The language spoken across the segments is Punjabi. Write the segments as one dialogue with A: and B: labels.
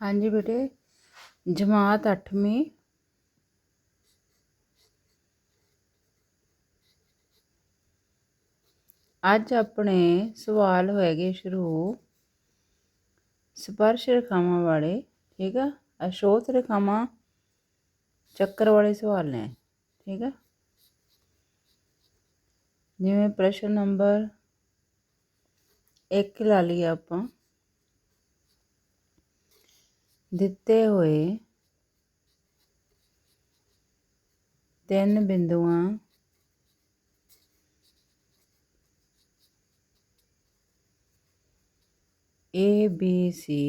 A: ਹਾਂਜੀ ਬੇਟੇ, ਜਮਾਤ 8ਵੀਂ ਅੱਜ ਆਪਣੇ ਸਵਾਲ ਹੋਏਗੇ ਸ਼ੁਰੂ। ਸਪਰਸ਼ ਰੇਖਾਵਾਂ ਵਾਲੇ, ਠੀਕ ਆ? ਅਸ਼ੋਤ ਰੇਖਾਵਾਂ ਚੱਕਰ ਵਾਲੇ ਸਵਾਲ ਨੇ, ਠੀਕ ਆ? ਜਿਵੇਂ ਪ੍ਰਸ਼ਨ ਨੰਬਰ 1 ਲਾ ਲਈ ਆਪਾਂ। ਦਿੱਤੇ ਹੋਏ ਤਿੰਨ ਬਿੰਦੂਆਂ ਏ ਬੀ ਸੀ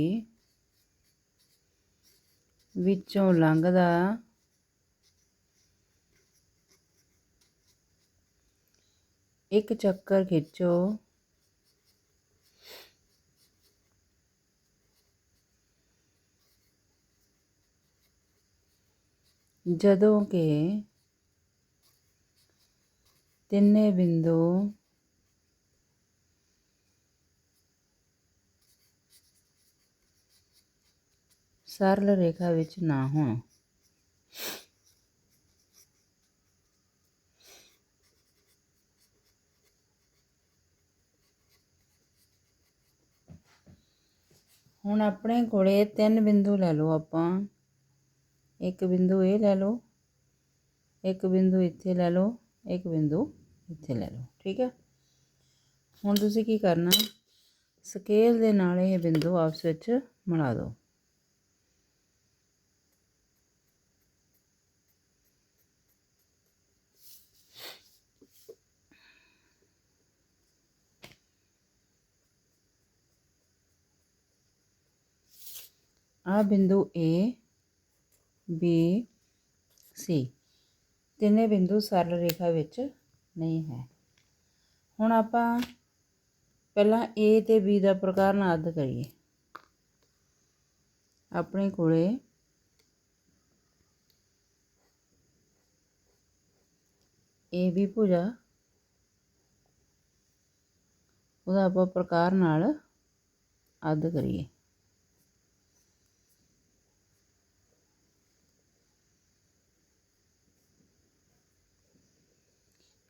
A: ਵਿੱਚੋਂ ਲੰਘਦਾ ਇੱਕ ਚੱਕਰ ਖਿੱਚੋ। ਜਦੋਂ ਕਿ ਤਿੰਨੇ ਬਿੰਦੂ ਸਰਲ ਰੇਖਾ ਵਿੱਚ ਨਾ ਹੋਣ। ਹੁਣ ਆਪਣੇ ਕੋਲੇ ਤਿੰਨ ਬਿੰਦੂ ਲੈ ਲਓ ਆਪਾਂ। ਇੱਕ ਬਿੰਦੂ ਇਹ ਲੈ ਲਓ, ਇੱਕ ਬਿੰਦੂ ਇੱਥੇ ਲੈ ਲਓ, ਇੱਕ ਬਿੰਦੂ ਇੱਥੇ ਲੈ ਲਓ, ਠੀਕ ਹੈ? ਹੁਣ ਤੁਸੀਂ ਕੀ ਕਰਨਾ? ਸਕੇਲ ਦੇ ਨਾਲ ਇਹ ਬਿੰਦੂ ਆਪਸ ਵਿੱਚ ਮਿਲਾ ਦਿਓ। ਆ ਬਿੰਦੂ A ਬੀ ਸੀ ਤਿੰਨੇ ਬਿੰਦੂ ਸਰਲ ਰੇਖਾ ਵਿੱਚ ਨਹੀਂ ਹੈ। ਹੁਣ ਆਪਾਂ ਪਹਿਲਾਂ A ਤੇ B ਦਾ ਪ੍ਰਕਾਰ ਨਾਦ ਕਰੀਏ। ਆਪਣੇ ਕੋਲੇ ਵੀ ਭੁਜਾ। ਉਹਦਾ ਆਪਾਂ ਪ੍ਰਕਾਰ ਨਾਲ ਅੱਧ ਕਰੀਏ।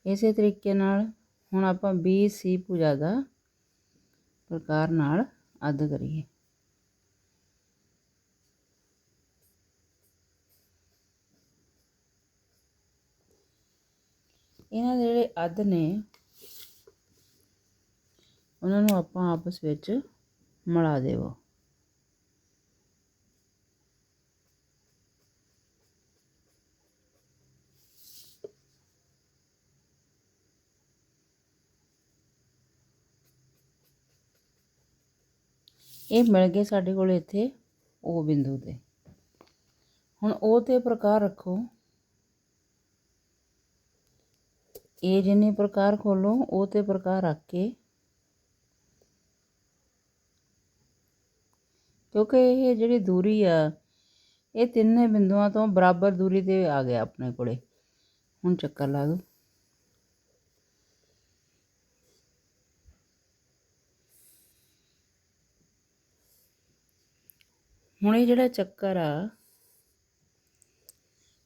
A: ਇਸੇ ਤਰੀਕੇ ਨਾਲ ਹੁਣ ਆਪਾਂ ਬੀ ਸੀ ਭੁਜਾ ਦਾ ਪ੍ਰਕਾਰ ਨਾਲ ਅੱਧ ਕਰੀਏ। ਇਹਨਾਂ ਦੇ ਜਿਹੜੇ ਅੱਧ ਨੇ, ਉਹਨਾਂ ਨੂੰ ਆਪਾਂ ਆਪਸ ਵਿੱਚ ਮਿਲਾ ਦੇਵੋ। ਇਹ ਮਿਲ ਗਏ ਸਾਡੇ ਕੋਲ ਇੱਥੇ ਉਹ ਬਿੰਦੂ ਤੇ ਹੁਣ ਉਹ ਤੇ ਪ੍ਰਕਾਰ ਰੱਖੋ। ਇਹ ਜਿੰਨੇ ਪ੍ਰਕਾਰ ਖੋਲੋ, ਉਹ ਤੇ ਪ੍ਰਕਾਰ ਰੱਖ ਕੇ। ਕਿਉਂਕਿ ਇਹ ਜਿਹੜੀ ਦੂਰੀ ਆ, ਇਹ ਤਿੰਨੇ ਬਿੰਦੂਆਂ ਤੋਂ ਬਰਾਬਰ ਦੂਰੀ ਤੇ ਆ ਗਿਆ ਆਪਣੇ ਕੋਲੇ। ਹੁਣ ਚੱਕਰ ਲਾ ਦੋ ਹੁਣ ਇਹ ਜਿਹੜਾ ਚੱਕਰ ਆ,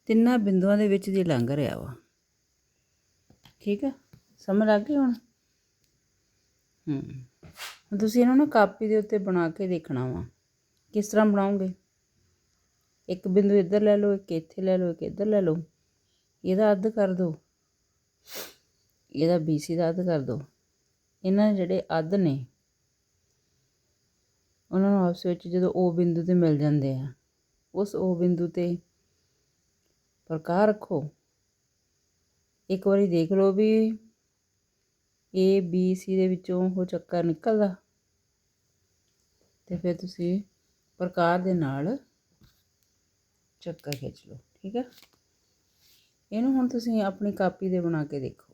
A: ਤਿੰਨਾਂ ਬਿੰਦੂਆਂ ਦੇ ਵਿੱਚ ਦੀ ਲੰਘ ਰਿਹਾ ਵਾ। ਠੀਕ ਆ? ਸਮਝ ਲੱਗ ਗਈ ਹੁਣ? ਹੂੰ। ਤੁਸੀਂ ਇਹਨਾਂ ਨੂੰ ਕਾਪੀ ਦੇ ਉੱਤੇ ਬਣਾ ਕੇ ਦੇਖਣਾ ਵਾ। ਕਿਸ ਤਰ੍ਹਾਂ ਬਣਾਉਂਗੇ ਇੱਕ ਬਿੰਦੂ ਇੱਧਰ ਲੈ ਲਓ, ਇੱਕ ਇੱਥੇ ਲੈ ਲਓ, ਇੱਕ ਇੱਧਰ ਲੈ ਲਓ। ਇਹਦਾ ਅੱਧ ਕਰ ਦਿਓ ਇਹਦਾ BC ਦਾ ਅੱਧ ਕਰ ਦਿਓ ਇਹਨਾਂ ਜਿਹੜੇ ਅੱਧ ਨੇ ਆਪਸ ਵਿੱਚ ਜਦੋਂ ਉਹ ਬਿੰਦੂ ਤੇ ਮਿਲ ਜਾਂਦੇ ਆ, ਉਸ ਉਹ ਬਿੰਦੂ ਤੇ ਪ੍ਰਕਾਰ ਰੱਖੋ। ਇੱਕ ਵਾਰੀ ਦੇਖ ਲਓ ਵੀ ਏ ਬੀ ਸੀ ਦੇ ਵਿੱਚੋਂ ਉਹ ਚੱਕਰ ਨਿਕਲਦਾ ਤੇ ਫਿਰ ਤੁਸੀਂ ਪ੍ਰਕਾਰ ਦੇ ਨਾਲ ਚੱਕਰ ਖਿੱਚ ਲਓ, ਠੀਕ ਹੈ ਇਹਨੂੰ ਹੁਣ ਤੁਸੀਂ ਆਪਣੀ ਕਾਪੀ ਦੇ ਬਣਾ ਕੇ ਦੇਖੋ।